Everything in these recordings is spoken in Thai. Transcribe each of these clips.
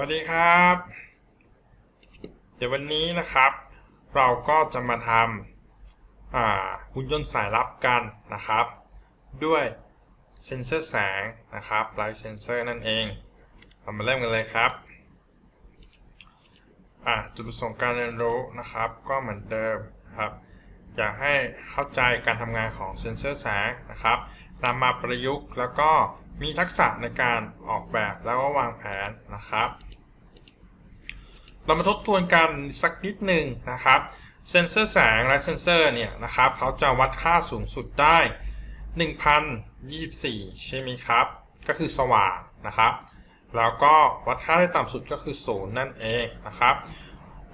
วัสดีครับ เดี๋ยววันนี้นะครับ เราก็จะมาทำหุ่นยนต์สายลับกันนะครับ ด้วยเซ็นเซอร์แสงนะครับไลท์เซนเซอร์นั่นเองเรามาเริ่มกันเลยครับจุดประสงค์การเรียนรู้นะครับ ก็เหมือนเดิมครับ อยากให้เข้าใจการทำงานของเซ็นเซอร์แสงนะครับ นำมาประยุกต์แล้วก็มีทักษะในการออกแบบแล้วก็วางแผนนะครับ เรามาทบทวนกันสักนิดหนึ่งนะครับ เซ็นเซอร์แสงและเซ็นเซอร์เนี่ยนะครับเขาจะวัดค่าสูงสุดได้ 1024 ใช่ไหมครับ ก็คือสว่างนะครับ แล้วก็วัดค่าได้ต่ำสุดก็คือศูนย์นั่นเองนะครับ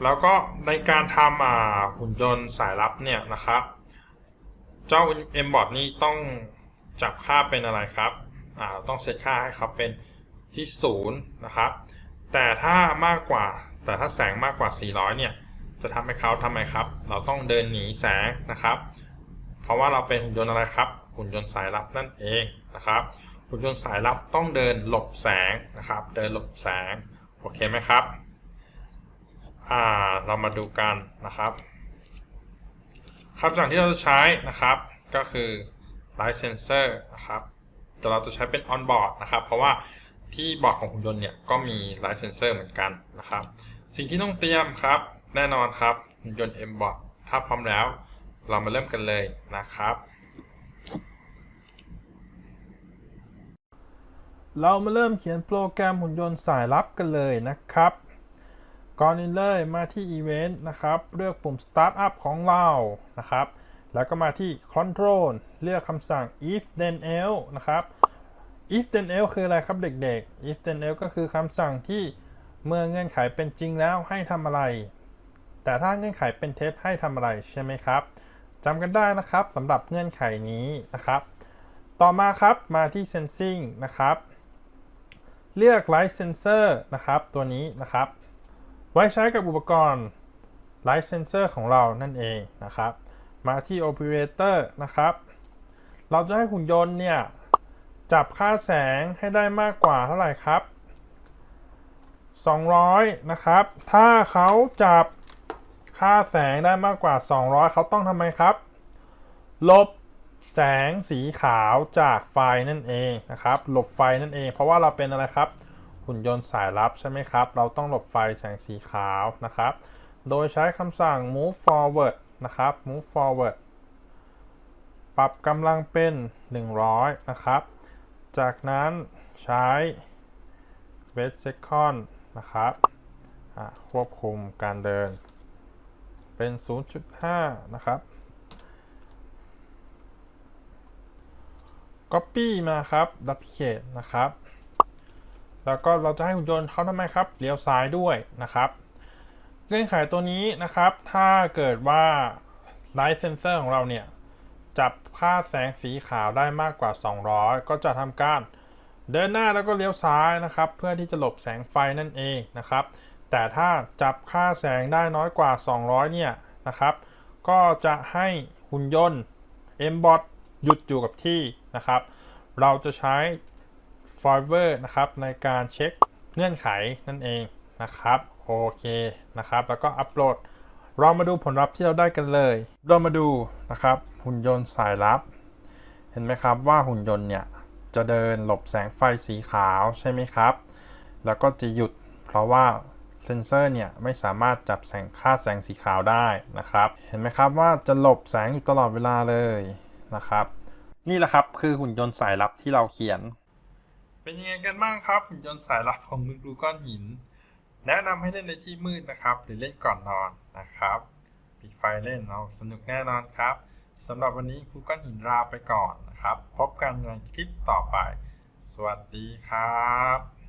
แล้วก็ในการทำหุ่นยนต์สายลับเนี่ยนะครับ เจ้า M bot นี่ต้อง จับค่าเป็นอะไรครับอ่าต้องเซตค่าให้เขาเป็นที่ศูนย์นะครับ แต่ถ้ามากกว่า แต่ถ้าแสงมากกว่า 400 เนี่ย จะทำให้เขาทำไมครับ เราต้องเดินหนีแสงนะครับ เพราะว่าเราเป็นหุ่นยนต์อะไรครับ หุ่นยนต์สายลับนั่นเองนะครับ หุ่นยนต์สายลับต้องเดินหลบแสงนะครับ เดินหลบแสง โอเคไหมครับ อ่า เรามาดูกันนะครับคำสั่งที่เราจะใช้นะครับ ก็คือ Light Sensor นะครับแต่เราจะใช้เป็น on board นะครับ เพราะว่าที่บอร์ดของหุ่นยนต์เนี่ยก็มี Light Sensor เหมือนกันนะครับ สิ่งที่ต้องเตรียมครับ แน่นอนครับหุ่นยนต์ M bot ถ้าพร้อมแล้ว เรามาเริ่มกันเลยนะครับเรามาเริ่มเขียนโปรแกรมหุ่นยนต์สายลับกันเลยนะครับ ก่อนอื่นเลยมาที่ Event นะครับ เลือกปุ่ม Startup ของเรานะครับ แล้วก็มาที่ Control เลือกคำสั่ง if then else นะครับ if then else คืออะไรครับเด็กๆ if then else ก็คือคำสั่งที่เมื่อเงื่อนไขเป็นจริงแล้วให้ทำอะไร แต่ถ้าเงื่อนไขเป็นเท็จให้ทำอะไรใช่ไหมครับจำกันได้นะครับสำหรับเงื่อนไขนี้นะครับ ต่อมาครับมาที่ Sensing นะครับ เลือก Light Sensor นะครับ ตัวนี้นะครับ ไว้ใช้กับอุปกรณ์ Light Sensor ของเรานั่นเองนะครับ มาที่ Operator นะครับ เราจะให้หุ่นยนต์เนี่ย จับค่าแสงให้ได้มากกว่าเท่าไหร่ครับ 200 นะครับ ถ้าเขาจับค่าแสงได้มากกว่า 200 เขาต้องทำไมครับ ลบแสงสีขาวจากไฟนั่นเองนะครับ หลบไฟนั่นเอง เพราะว่าเราเป็นอะไรครับ หุ่นยนต์สายลับใช่ไหมครับ เราต้องหลบไฟแสงสีขาวนะครับ โดยใช้คำสั่ง move forward นะครับ move forward ปรับกำลังเป็น 100 นะครับ จากนั้นใช้ wait second นะครับควบคุมการเดิน เป็น 0.5 นะครับ Copy มาครับ Duplicate นะครับ แล้วก็เราจะให้หุ่นยนต์เขาทำไมครับ เลี้ยวซ้ายด้วยนะครับ เงื่อนไขตัวนี้นะครับ ถ้าเกิดว่า Light Sensor ของเราเนี่ย จับค่าแสงสีขาวได้มากกว่า 200 ก็จะทำการเดินหน้าแล้วก็เลี้ยวซ้ายนะครับ เพื่อที่จะหลบแสงไฟนั่นเองนะครับ แต่ถ้าจับค่าแสงได้น้อยกว่า 200 เนี่ยนะครับ ก็จะให้หุ่นยนต์ M-Bot หยุดอยู่กับที่นะครับ เราจะใช้ Fiverr นะครับในการเช็คเงื่อนไขนั่นเองนะครับ โอเคนะครับ แล้วก็อัปโหลด เรามาดูผลลัพธ์ที่เราได้กันเลย เรามาดูนะครับ หุ่นยนต์สายลับ เห็นไหมครับว่าหุ่นยนต์เนี่ยจะเดินหลบแสงไฟสีขาวใช่ไหมครับ แล้วก็จะหยุดเพราะว่าเซนเซอร์เนี่ยไม่สามารถจับแสงค่าแสงสีขาวได้นะครับ เห็นไหมครับว่าจะหลบแสงอยู่ตลอดเวลาเลยนะครับ นี่แหละครับคือหุ่นยนต์สายลับที่เราเขียน เป็นยังไงกันบ้างครับ หุ่นยนต์สายลับของคุณครูก้อนหิน แนะนำให้เล่นในที่มืดนะครับ หรือเล่นก่อนนอนนะครับปิดไฟเล่นเราสนุกแน่นอนครับสำหรับวันนี้ครูก้อนหินลาไปก่อนนะครับ พบกันในคลิปต่อไป สวัสดีครับ